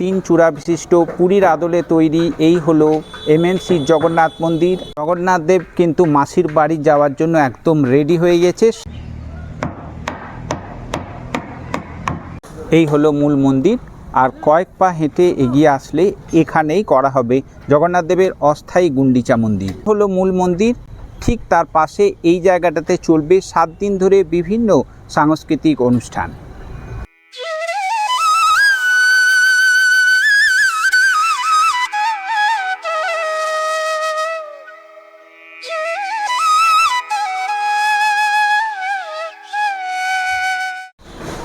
তিন চূড়া বিশিষ্ট পুরীর আদলে তৈরি এই হলো এমএনসি জগন্নাথ মন্দির। জগন্নাথ দেব কিন্তু মাসির বাড়ি যাওয়ার জন্য একদম রেডি হয়ে গেছে। এই হলো মূল মন্দির। আর কয়েক পা হেঁটে এগিয়ে আসলে এখানেই করা হবে জগন্নাথ দেবের অস্থায়ী গুন্ডিচা মন্দির। হলো মূল মন্দির। ঠিক তার পাশে এই জায়গাটাতে চলবে সাত দিন ধরে বিভিন্ন সাংস্কৃতিক অনুষ্ঠান।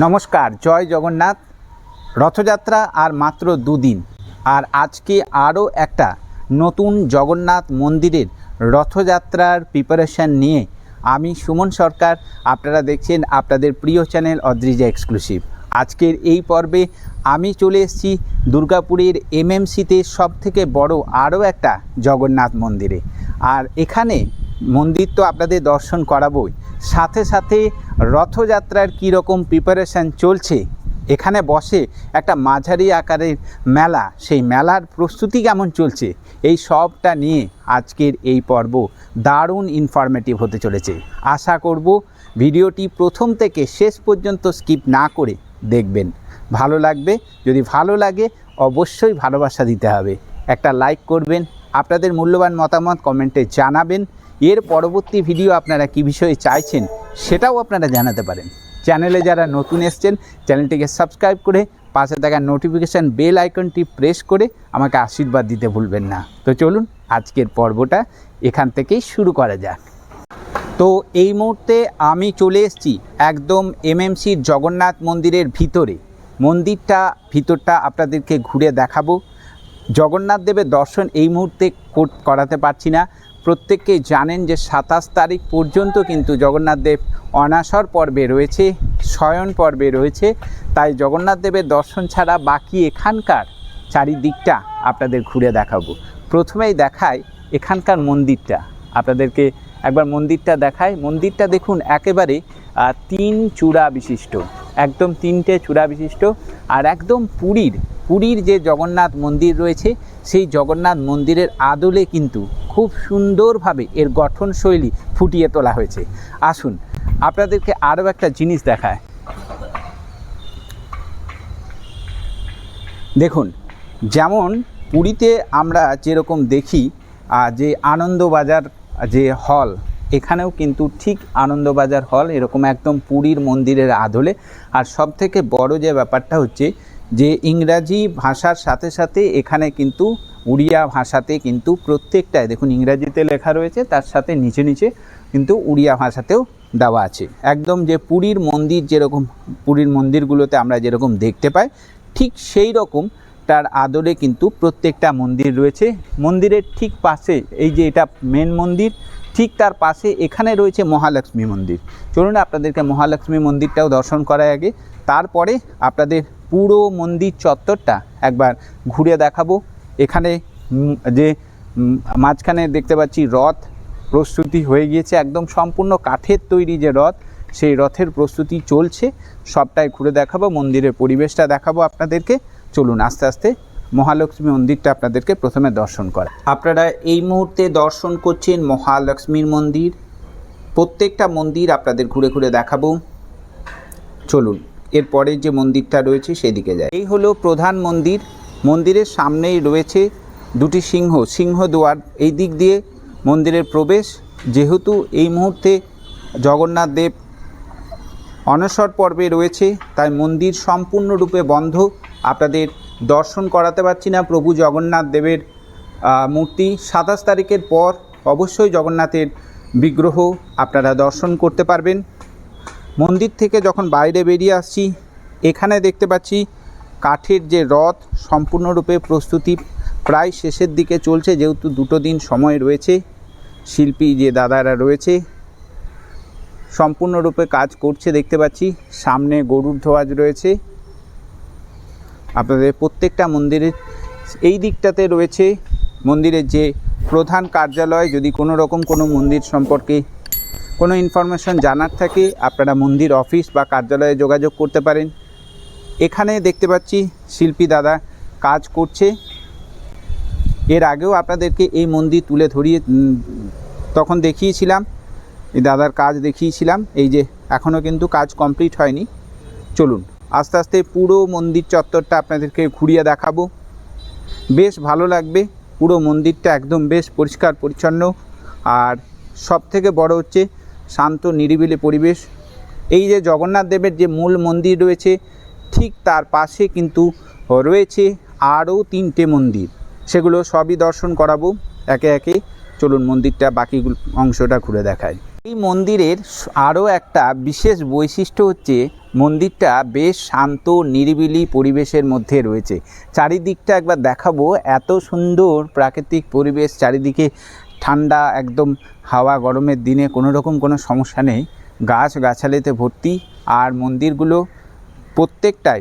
নমস্কার, জয় জগন্নাথ। রথযাত্রা আর মাত্র দুদিন। আর আজকে আরও একটা নতুন জগন্নাথ মন্দিরের রথযাত্রার প্রিপারেশান নিয়ে আমি সুমন সরকার। আপনারা দেখছেন আপনাদের প্রিয় চ্যানেল অদ্রিজা এক্সক্লুসিভ আজকের এই পর্বে আমি চলে এসেছি দুর্গাপুরের এমএমসিতে সব থেকে বড় আরও একটা জগন্নাথ মন্দিরে। আর এখানে মন্দির তো আপনাদের দর্শন করাবই। সাথে সাথে রথযাত্রার কীরকম প্রিপারেশান চলছে, এখানে বসে একটা মাঝারি আকারের মেলা, সেই মেলার প্রস্তুতি কেমন চলছে, এই সবটা নিয়ে আজকের এই পর্ব দারুণ ইনফরমেটিভ হতে চলেছে। আশা করব ভিডিওটি প্রথম থেকে শেষ পর্যন্ত স্কিপ না করে দেখবেন। ভালো লাগবে, যদি ভালো লাগে অবশ্যই ভালোবাসা দিতে হবে। একটা লাইক করবেন, আপনাদের মূল্যবান মতামত কমেন্টে জানাবেন এর পরবর্তী ভিডিও আপনারা কী বিষয়ে চাইছেন সেটাও আপনারা জানাতে পারেন। চ্যানেলে যারা নতুন এসছেন চ্যানেলটিকে সাবস্ক্রাইব করে, পাশে থাকা নোটিফিকেশান বেল আইকনটি প্রেস করে আমাকে আশীর্বাদ দিতে ভুলবেন না। তো চলুন, আজকের পর্বটা এখান থেকেই শুরু করা যাক। তো এই মুহূর্তে আমি চলে এসেছি একদম এমএমসির জগন্নাথ মন্দিরের ভিতরে। মন্দিরটা, ভিতরটা আপনাদেরকে ঘুরে দেখাবো। জগন্নাথ দেবের দর্শন এই মুহূর্তে করাতে পারছি না। প্রত্যেককেই জানেন যে সাতাশ তারিখ পর্যন্ত কিন্তু জগন্নাথ দেব অনাসর পর্বে রয়েছে, শয়ন পর্বে রয়েছে। তাই জগন্নাথ দেবের দর্শন ছাড়া বাকি এখানকার চারিদিকটা আপনাদের ঘুরে দেখাবো। প্রথমেই দেখায় এখানকার মন্দিরটা। আপনাদেরকে একবার মন্দিরটা দেখায় মন্দিরটা দেখুন একেবারে তিন চূড়া বিশিষ্ট। একদম তিনটে চূড়া বিশিষ্ট। আর একদম পুরীর পুরীর যে জগন্নাথ মন্দির রয়েছে, সেই জগন্নাথ মন্দিরের আদলে কিন্তু খুব সুন্দরভাবে এর গঠনশৈলী ফুটিয়ে তোলা হয়েছে। আসুন, আপনাদেরকে আরও একটা জিনিস দেখায়। দেখুন, যেমন পুরীতে আমরা যেরকম দেখি যে আনন্দবাজার, যে হল, এখানেও কিন্তু ঠিক আনন্দবাজার হল এরকম একদম পুরীর মন্দিরের আদলে। আর সব থেকে বড় যে ব্যাপারটা হচ্ছে যে ইংরাজি ভাষার সাথে সাথে এখানে কিন্তু উড়িয়া ভাষাতে কিন্তু প্রত্যেকটায়, দেখুন ইংরাজিতে লেখা রয়েছে, তার সাথে নিচে নিচে কিন্তু উড়িয়া ভাষাতেও দেওয়া আছে। একদম যে পুরীর মন্দির যেরকম, পুরীর মন্দিরগুলোতে আমরা যেরকম দেখতে পাই, ঠিক সেই রকম তার আদলে কিন্তু প্রত্যেকটা মন্দির রয়েছে। মন্দিরের ঠিক পাশে, এই যে এটা মেন মন্দির, ঠিক তার পাশে এখানে রয়েছে মহালক্ষ্মী মন্দির। চলুন আপনাদেরকে মহালক্ষ্মী মন্দিরটাও দর্শন করার আগে। তারপরে আপনাদের পুরো মন্দির চত্বরটা একবার ঘুরে দেখাবো। এখানে যে মাঝখানে দেখতে পাচ্ছি রথ প্রস্তুতি হয়ে গিয়েছে, একদম সম্পূর্ণ কাঠের তৈরি যে রথ, সেই রথের প্রস্তুতি চলছে। সবটাই ঘুরে দেখাবো, মন্দিরের পরিবেশটা দেখাবো আপনাদেরকে। চলুন আস্তে আস্তে মহালক্ষ্মী মন্দিরটা আপনাদেরকে প্রথমে দর্শন করা। আপনারা এই মুহূর্তে দর্শন করছেন মহালক্ষ্মীর মন্দির। প্রত্যেকটা মন্দির আপনাদের ঘুরে ঘুরে দেখাবো। চলুন। এরপরে যে মন্দিরটা রয়েছে সেদিকে যায়। এই হলো প্রধান মন্দির। মন্দিরের সামনেই রয়েছে দুটি সিংহ সিংহ দুয়ার। এই দিক দিয়ে মন্দিরের প্রবেশ। যেহেতু এই মুহূর্তে জগন্নাথ দেব অনসর পর্বে রয়েছে, তাই মন্দির সম্পূর্ণরূপে বন্ধ। আপনাদের দর্শন করাতে পারছি না। প্রভু জগন্নাথ দেবের মূর্তি। সাতাশ তারিখের পর অবশ্যই জগন্নাথের বিগ্রহ আপনারা দর্শন করতে পারবেন। মন্দির থেকে যখন বাইরে বেরিয়ে আসছি, এখানে দেখতে পাচ্ছি কাঠের যে রথ সম্পূর্ণরূপে প্রস্তুতি প্রায় শেষের দিকে চলছে, যেহেতু দুটো দিন সময় রয়েছে, শিল্পী যে দাদারা রয়েছে, সম্পূর্ণরূপে কাজ করছে দেখতে পাচ্ছি, সামনে গরুর ধোয়াজ রয়েছে। আপনাদের প্রত্যেকটা মন্দিরের এই দিকটাতে রয়েছে মন্দিরের যে প্রধান কার্যালয়, যদি কোনো রকম কোনো মন্দির সম্পর্কে কোনো ইনফরমেশন জানার থাকে আপনারা মন্দির অফিস বা কার্যালয়ে যোগাযোগ করতে পারেন। এখানে দেখতে পাচ্ছি শিল্পী দাদা কাজ করছে। এর আগেও আপনাদেরকে এই মন্দির তুলে ধরিয়ে তখন দেখিয়েছিলাম, এই দাদার কাজ দেখিয়েছিলাম, এই যে এখনও কিন্তু কাজ কমপ্লিট হয়নি। চলুন, আস্তে আস্তে পুরো মন্দির চত্বরটা আপনাদেরকে ঘুরিয়ে দেখাবো। বেশ ভালো লাগবে, পুরো মন্দিরটা একদম বেশ পরিষ্কার পরিচ্ছন্ন। আর সব থেকে বড় হচ্ছে শান্ত, নিরিবিলি পরিবেশ। এই যে জগন্নাথ দেবের যে মূল মন্দির রয়েছে, ঠিক তার পাশে কিন্তু রয়েছে আরও তিনটে মন্দির। সেগুলো সবই দর্শন করাবো। একে একে চলুন মন্দিরটা বাকি অংশটা ঘুরে দেখায় এই মন্দিরের আরও একটা বিশেষ বৈশিষ্ট্য হচ্ছে, মন্দিরটা বেশ শান্ত, নিরিবিলি পরিবেশের মধ্যে রয়েছে। চারিদিকটা একবার দেখাবো। এত সুন্দর প্রাকৃতিক পরিবেশ চারিদিকে ঠান্ডা, একদম হাওয়া, গরমের দিনে কোনো রকম কোনো সমস্যা নেই। গাছ গাছালিতে ভর্তি। আর মন্দিরগুলো প্রত্যেকটাই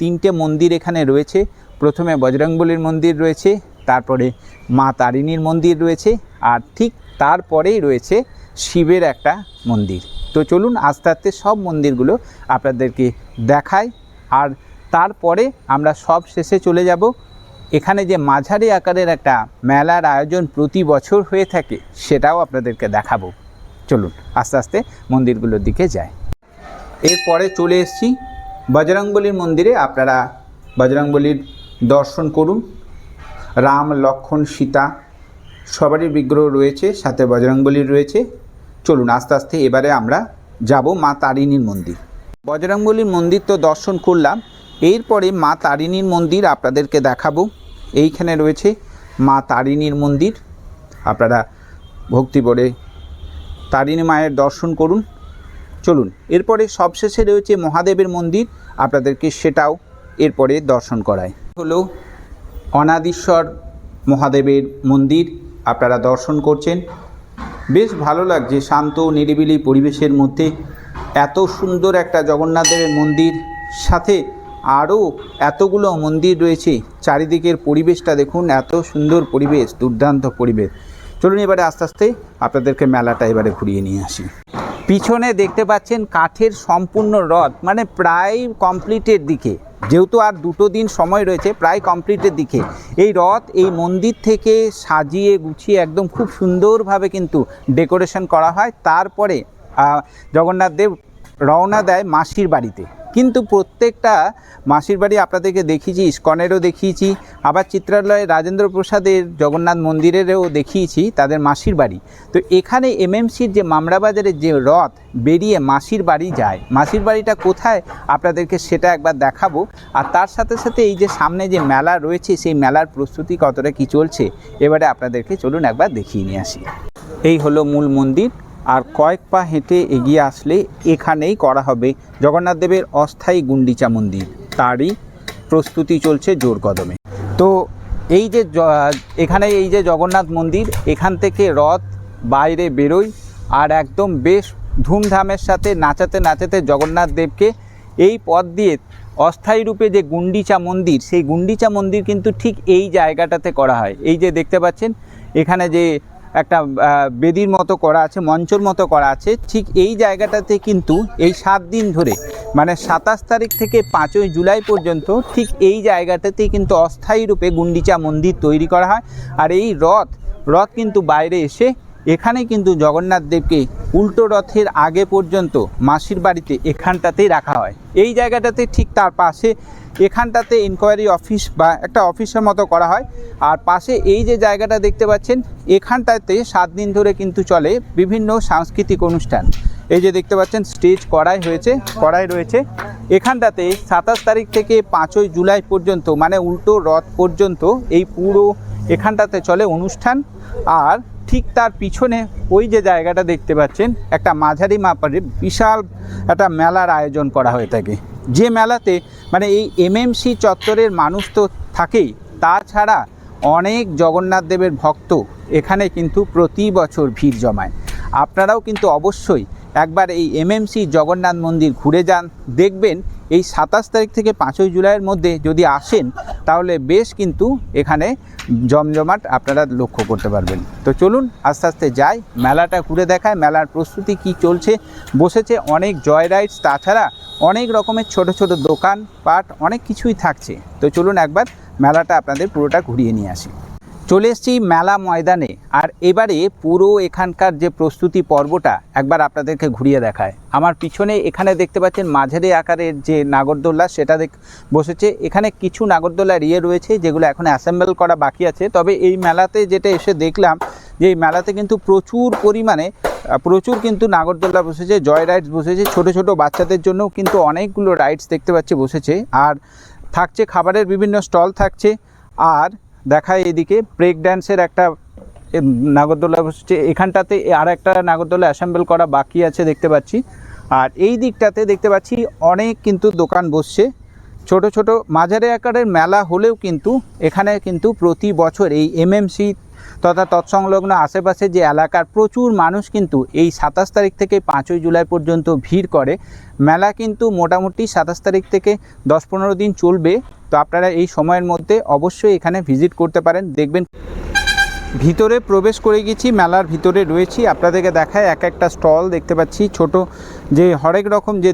তিনটে মন্দির এখানে রয়েছে। প্রথমে বজরংবলীর মন্দির রয়েছে, তারপরে মা তারিণীর মন্দির রয়েছে, আর ঠিক তারপরেই রয়েছে শিবের একটা মন্দির। তো চলুন আস্তে আস্তে সব মন্দিরগুলো আপনাদেরকে দেখাই। আর তারপরে আমরা সব শেষে চলে যাব। এখানে যে মাঝারি আকারের একটা মেলার আয়োজন প্রতি বছর হয়ে থাকে, সেটাও আপনাদেরকে দেখাবো। চলুন, আস্তে আস্তে মন্দিরগুলোর দিকে যাই। এরপরে চলে এসেছি বজরংবলীর মন্দিরে। আপনারা বজরংবলীর দর্শন করুন। রাম, লক্ষণ, সীতা, সবারই বিগ্রহ রয়েছে, সাথে বজরংবলীর রয়েছে। চলুন, আস্তে আস্তে এবারে আমরা যাব মা তারিণীর মন্দির। বজরংবলীর মন্দির তো দর্শন করলাম এরপরে মা তারিণীর মন্দির আপনাদেরকে দেখাবো। এইখানে রয়েছে মা তারিণীর মন্দির। আপনারা ভক্তি করে তারিণী মায়ের দর্শন করুন। চলুন, এরপরে সবশেষে রয়েছে মহাদেবের মন্দির। আপনাদেরকে সেটাও এরপরে দর্শন করায়। হলো অনাদিশ্বর মহাদেবের মন্দির, আপনারা দর্শন করছেন। বেশ ভালো লাগছে, শান্ত, নিরিবিলি পরিবেশের মধ্যে। এত সুন্দর একটা জগন্নাথ দেবের মন্দির। সাথে আরও এতগুলো মন্দির রয়েছে, চারিদিকের পরিবেশটা দেখুন, এত সুন্দর পরিবেশ, দুর্দান্ত পরিবেশ। চলুন এবারে আস্তে আস্তে আপনাদেরকে মেলাটা এবারে ঘুরিয়ে নিয়ে আসি। পিছনে দেখতে পাচ্ছেন কাঠের সম্পূর্ণ রথ মানে প্রায় কমপ্লিটের দিকে। যেহেতু আর দুটো দিন সময় রয়েছে, প্রায় কমপ্লিটের দিকে। এই রথ, এই মন্দির থেকে সাজিয়ে গুছিয়ে একদম খুব সুন্দরভাবে কিন্তু ডেকোরেশন করা হয়। তারপরে জগন্নাথ দেব রওনা দেয় মাসির বাড়িতে। কিন্তু প্রত্যেকটা মাসির বাড়ি আপনাদেরকে দেখিয়েছি, ইস্কনেরও দেখিয়েছি, আবার চিত্রালয়ে রাজেন্দ্র প্রসাদের জগন্নাথ মন্দিরেরও দেখিয়েছি তাদের মাসির বাড়ি। তো এখানে এমএমসির যে মামরাবাজারের যে রথ বেরিয়ে মাসির বাড়ি যায়। মাসির বাড়িটা কোথায় আপনাদেরকে সেটা একবার দেখাবো। আর তার সাথে সাথে এই যে সামনে যে মেলা রয়েছে, সেই মেলার প্রস্তুতি কতটা কি চলছে, এবারে আপনাদেরকে চলুন একবার দেখিয়ে নিয়ে আসি। এই হলো মূল মন্দির। আর কয়েক পা হেঁটে এগিয়ে আসলে এখানেই করা হবে জগন্নাথ দেবের অস্থায়ী গুন্ডিচা মন্দির। তারই প্রস্তুতি চলছে জোর কদমে। তো এই যে এখানে এই যে জগন্নাথ মন্দির, এখান থেকে রথ বাইরে বেরোয় আর একদম বেশ ধুমধামের সাথে নাচাতে নাচাতে জগন্নাথ দেবকে এই পথ দিয়ে অস্থায়ী রূপে যে গুন্ডিচা মন্দির, সেই গুন্ডিচা মন্দির কিন্তু ঠিক এই জায়গাটাতে করা হয়। এই যে দেখতে পাচ্ছেন, এখানে যে একটা বেদির মতো করা আছে, মঞ্চর মতো করা আছে। ঠিক এই জায়গাটাতে কিন্তু এই সাত দিন ধরে মানে সাতাশ তারিখ থেকে পাঁচই জুলাই পর্যন্ত ঠিক এই জায়গাটাতেই কিন্তু অস্থায়ী রূপে গুন্ডিচা মন্দির তৈরি করা হয়। আর এই রথ রথ কিন্তু বাইরে এসে এখানে কিন্তু জগন্নাথ দেবকে উল্টো রথের আগে পর্যন্ত মাসির বাড়িতে এখানটাতেই রাখা হয়। এই জায়গাটাতে ঠিক তার পাশে এখানটাতে ইনকোয়ারি অফিস বা একটা অফিসের মতো করা হয়। আর পাশে এই যে জায়গাটা দেখতে পাচ্ছেন, এখানটাতে সাত দিন ধরে কিন্তু চলে বিভিন্ন সাংস্কৃতিক অনুষ্ঠান। এই যে দেখতে পাচ্ছেন স্টেজ করাই হয়েছে, করাই রয়েছে। এখানটাতে সাতাশ তারিখ থেকে পাঁচই জুলাই পর্যন্ত মানে উল্টো রথ পর্যন্ত এই পুরো এখানটাতে চলে অনুষ্ঠান। আর ঠিক তার পিছনে ওই যে জায়গাটা দেখতে পাচ্ছেন, একটা মাঝারি মাপারে বিশাল একটা মেলার আয়োজন করা হয়ে থাকে। যে মেলাতে মানে এই এমএমসি চত্বরের মানুষ তো থাকেই, তাছাড়া অনেক জগন্নাথ দেবের ভক্ত এখানে কিন্তু প্রতি বছর ভিড় জমায়। আপনারাও কিন্তু অবশ্যই একবার এই এমএমসি জগন্নাথ মন্দির ঘুরে যান, দেখবেন এই সাতাশ তারিখ থেকে পাঁচই জুলাইয়ের মধ্যে যদি আসেন, তাহলে বেশ কিন্তু এখানে জমজমাট আপনারা লক্ষ্য করতে পারবেন। তো চলুন আস্তে আস্তে যাই, মেলাটা ঘুরে দেখায়, মেলার প্রস্তুতি কি চলছে, বসেছে অনেক জয় রাইডস তাছাড়া অনেক রকমের ছোট ছোট দোকান পাট, অনেক কিছুই থাকছে। তো চলুন একবার মেলাটা আপনাদের পুরোটা ঘুরিয়ে নিয়ে আসি। চলে এসেছি মেলা ময়দানে। আর এবারে পুরো এখানকার যে প্রস্তুতি পর্বটা একবার আপনাদেরকে ঘুরিয়ে দেখায়। আমার পিছনে এখানে দেখতে পাচ্ছেন মাঝারি আকারের যে নাগরদোল্লা, সেটা দেখ বসেছে। এখানে কিছু নাগরদোল্লা ইয়ে রয়েছে, যেগুলো এখন অ্যাসেম্বল করা বাকি আছে। তবে এই মেলাতে যেটা এসে দেখলাম, যে এই মেলাতে কিন্তু প্রচুর পরিমাণে প্রচুর কিন্তু নাগরদোল্লা বসেছে, জয় রাইডস বসেছে, ছোট ছোট বাচ্চাদের জন্যও কিন্তু অনেকগুলো রাইডস দেখতে পাচ্ছি বসেছে। আর থাকছে খাবারের বিভিন্ন স্টল থাকছে। আর দেখায় এদিকে। ব্রেক ড্যান্সের একটা নাগরদোলা বসেছে। এখানটাতে আর একটা নাগরদোলা অ্যাসেম্বল করা বাকি আছে দেখতে পাচ্ছি। আর এই দিকটাতে দেখতে পাচ্ছি অনেক কিন্তু দোকান বসছে। ছোট ছোট মাঝারি আকারের মেলা হলেও কিন্তু এখানে কিন্তু প্রতি বছর এই এমএমসি তথা তৎসংলগ্ন আশেপাশে যে এলাকার প্রচুর মানুষ কিন্তু এই সাতাশ তারিখ থেকে পাঁচই জুলাই পর্যন্ত ভিড় করে। মেলা কিন্তু মোটামুটি সাতাশ তারিখ থেকে দশ পনেরো দিন চলবে। তো আপনারা এই সময়ের মধ্যে অবশ্যই এখানে ভিজিট করতে পারেন, দেখবেন। ভিতরে প্রবেশ করে গেছি, মেলার ভিতরে রয়েছি। আপনাদেরকে দেখায় এক একটা স্টল দেখতে পাচ্ছি, ছোট যে হরেক রকম যে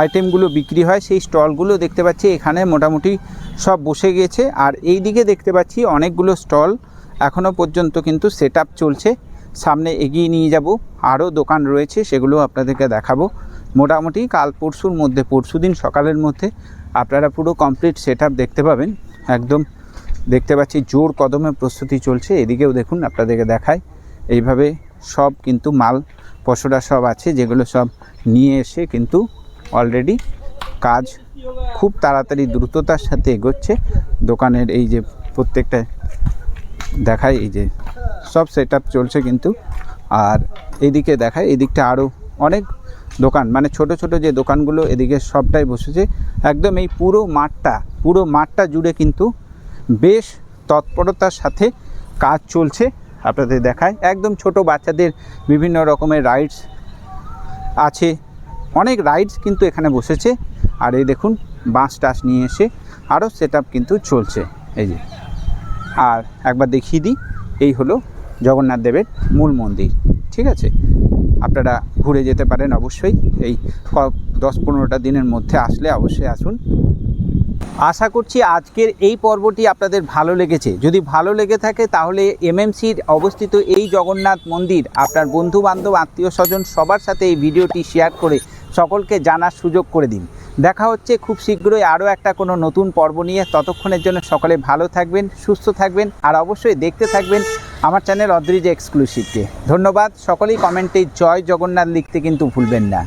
আইটেমগুলো বিক্রি হয়, সেই স্টলগুলো দেখতে পাচ্ছি। এখানে মোটামুটি সব বসে গিয়েছে আর এই দিকে দেখতে পাচ্ছি অনেকগুলো স্টল এখনও পর্যন্ত কিন্তু সেট চলছে। সামনে এগিয়ে নিয়ে যাব। আরও দোকান রয়েছে, সেগুলো আপনাদেরকে দেখাবো। মোটামুটি কাল পরশুর মধ্যে পরশু দিন সকালের মধ্যে আপনারা পুরো কমপ্লিট সেট দেখতে পাবেন। একদম দেখতে পাচ্ছি জোর কদমে প্রস্তুতি চলছে। এদিকেও দেখুন, আপনাদেরকে দেখায় এইভাবে সব কিন্তু মাল, পশরা সব আছে, যেগুলো সব নিয়ে এসে কিন্তু অলরেডি কাজ খুব তাড়াতাড়ি দ্রুততার সাথে এগোচ্ছে। দোকানের এই যে প্রত্যেকটা দেখায় এই যে সব সেট চলছে কিন্তু। আর এদিকে দেখায় এদিকটা আরও অনেক দোকান মানে ছোট ছোট যে দোকানগুলো এদিকে সবটাই বসেছে। একদম এই পুরো মাঠটা পুরো মাঠটা জুড়ে কিন্তু বেশ তৎপরতার সাথে কাজ চলছে। আপনাদের দেখায়, একদম ছোট বাচ্চাদের বিভিন্ন রকমের রাইডস আছে। অনেক রাইডস কিন্তু এখানে বসেছে। আর এই দেখুন, বাঁশ টাস নিয়ে এসে আরও সেট কিন্তু চলছে। এই যে, আর একবার দেখিয়ে দিই, এই হলো জগন্নাথ দেবের মূল মন্দির। ঠিক আছে? আপনারা ঘুরে যেতে পারেন অবশ্যই। এই দশ পনেরোটা দিনের মধ্যে আসলে অবশ্যই আসুন। আশা করছি আজকের এই পর্বটি আপনাদের ভালো লেগেছে। যদি ভালো লেগে থাকে তাহলে এমএমসির অবস্থিত এই জগন্নাথ মন্দির, আপনার বন্ধু বান্ধব আত্মীয় স্বজন সবার সাথে এই ভিডিওটি শেয়ার করে সকলকে জানার সুযোগ করে দিন। দেখা হচ্ছে খুব শীঘ্রই আরও একটা কোনো নতুন পর্ব নিয়ে। ততক্ষণের জন্য সকলে ভালো থাকবেন, সুস্থ থাকবেন, আর অবশ্যই দেখতে থাকবেন আমার চ্যানেল অদ্রিজ এক্সক্লুসিভকে। ধন্যবাদ, সকলেই কমেন্টে জয় জগন্নাথ লিখতে কিন্তু ভুলবেন না।